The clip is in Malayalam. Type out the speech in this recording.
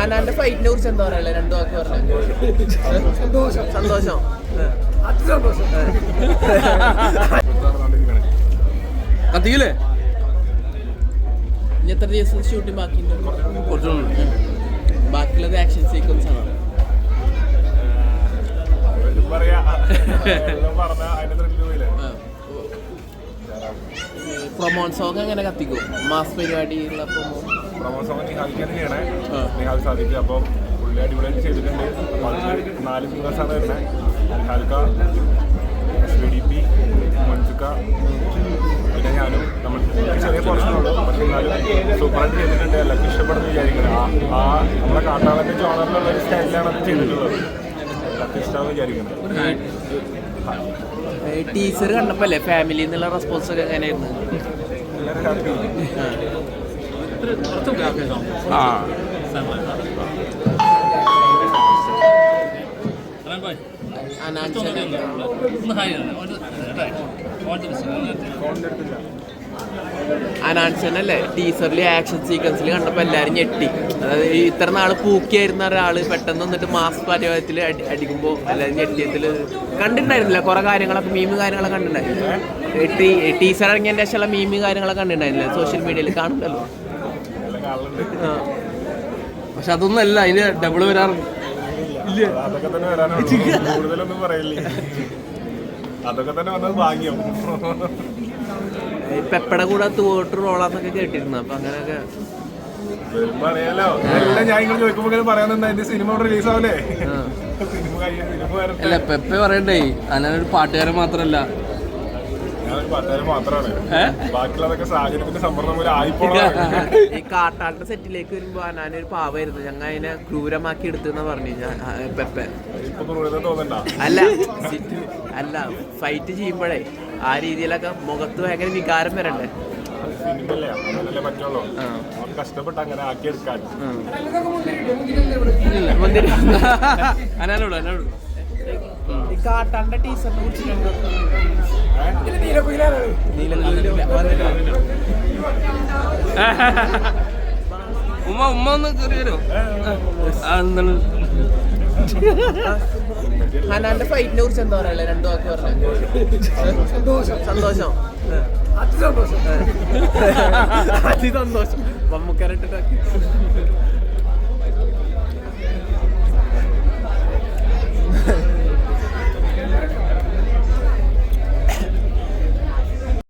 ഹനാന്റെ ഫൈറ്റിനെ കുറിച്ച് എന്താ പറയാ രണ്ടു വാക്ക് പറഞ്ഞു? സന്തോഷം. സന്തോഷം. കത്തിയില്ലേ ഇനി എത്ര ദിവസം ഷൂട്ടിംഗ് ബാക്കിയുണ്ട്? കുറച്ചുകൂടി ബാക്കിയുള്ളത് ആക്ഷൻ സീക്വൻസ് ആണ്. പ്രൊമോൺ സോങ് എങ്ങനെ കത്തിക്കും മാസ് പരിപാടിയുള്ള പ്രൊമോ പ്രമോദ് സോങ് നിഹാലിക്കാണ് ചെയ്യണേ ആ. നിഹാൽ സാധിക്കും അപ്പം പുള്ളി അടിപൊളിയായിട്ട് ചെയ്തിട്ടുണ്ട്. അപ്പോൾ അതിൽ നാല് സിംഗേഴ്സാണ് വരുന്നത്. നിഹാൽക്ക എസ് വി ഡി പി പിന്നെ ഞാനും നമ്മൾ ചെറിയ പ്രശ്നമുള്ളൂ പക്ഷെ എന്നാലും സൂപ്പറായിട്ട് ചെയ്തിട്ടുണ്ട്. എല്ലാവർക്കും ഇഷ്ടപ്പെടുന്ന വിചാരിക്കണം ആ ആ നമ്മുടെ കാട്ടാളന്റെ ചോണറിലുള്ള ഒരു സ്റ്റൈലിലാണ് അത് ചെയ്തിട്ടുള്ളത്. എല്ലാവർക്കും ഇഷ്ടമാണെന്ന് വിചാരിക്കുന്നത് ടീച്ചർ കണ്ടപ്പോ അല്ലേ? ഫാമിലി എന്നുള്ള റെസ്പോൺസ് ഒക്കെ എങ്ങനെയായിരുന്നു? ആ അനാൻസ് അനാൻസനല്ലേ ടീസറിൽ ആക്ഷൻ സീക്വൻസിൽ കണ്ടപ്പോൾ എല്ലാവരും ഞെട്ടി. അതായത് ഈ ഇത്ര നാൾ പൂക്കിയായിരുന്ന ഒരാൾ പെട്ടെന്ന് വന്നിട്ട് മാസ് പരിപാടിയിൽ അടി അടിക്കുമ്പോൾ എല്ലാവരും ഞെട്ടിയത്തിൽ കണ്ടിട്ടുണ്ടായിരുന്നില്ല. കുറേ കാര്യങ്ങളൊക്കെ മീമ് കാര്യങ്ങളൊക്കെ കണ്ടിട്ടുണ്ടായിരുന്നില്ല. ടീസർ ഇറങ്ങിയതിന്റെ ശേഷമുള്ള മീമ് കാര്യങ്ങളൊക്കെ കണ്ടിട്ടുണ്ടായിരുന്നില്ല. സോഷ്യൽ മീഡിയയിൽ കാണുമല്ലോ നല്ല കാണലുണ്ട് ആ. പക്ഷെ അതൊന്നും അല്ല അതിന് ഡബിൾ വരാറുണ്ട് അതൊക്കെ തന്നെ വരാനാണ്. കൂടുതലൊന്നും പറയില്ലേ. അതൊക്കെ തന്നെ വന്നത് ഭാഗ്യം. ഈ പെപ്പടെ കൂടെ തോട്ട് റോളാന്നൊക്കെ കേട്ടിരുന്നു. അപ്പൊ അങ്ങനെയൊക്കെ അറിയാലോ. ഞാൻ ഇങ്ങനെ ചോദിക്കുമ്പോ സിനിമ റിലീസ് ആവല്ലേ അല്ല പെപ്പെ പറയണ്ടേ? അനൊരു പാട്ടുകാരൻ മാത്രല്ല. ഈ കാട്ടാട്ട സെറ്റിലേക്ക് വരുമ്പോ ഞാനൊരു പാവായിരുന്നു. ഞങ്ങൾ അതിനെ ക്രൂരമാക്കി എടുത്തെന്ന് പറഞ്ഞു പെപ്പെ അല്ല അല്ല ഫൈറ്റ് ചെയ്യുമ്പോഴേ ആ രീതിയിലൊക്കെ മുഖത്ത് ഭയങ്കര വികാരം വരണ്ടേ? കഷ്ടപ്പെട്ട് അങ്ങനെ ആക്കിയെടുക്കാൻ. അനാനോട് അനാനോട്. ഈ കാട്ടാണ്ട ടീച്ചറിനെ കുറിച്ച് ഉമ്മ ഉമ്മ ഒന്ന് കയറി വരുമോ എന്താണ്? ഹനാന്റെ ഫൈറ്റിനെ കുറിച്ച് എന്താ പറയാ രണ്ടു വാക്ക് പറഞ്ഞു. സന്തോഷം. സന്തോഷം. അതി അതിസന്തോഷം അതിസന്തോഷം മമ്മൂക്കാരിട്ടിട്ട്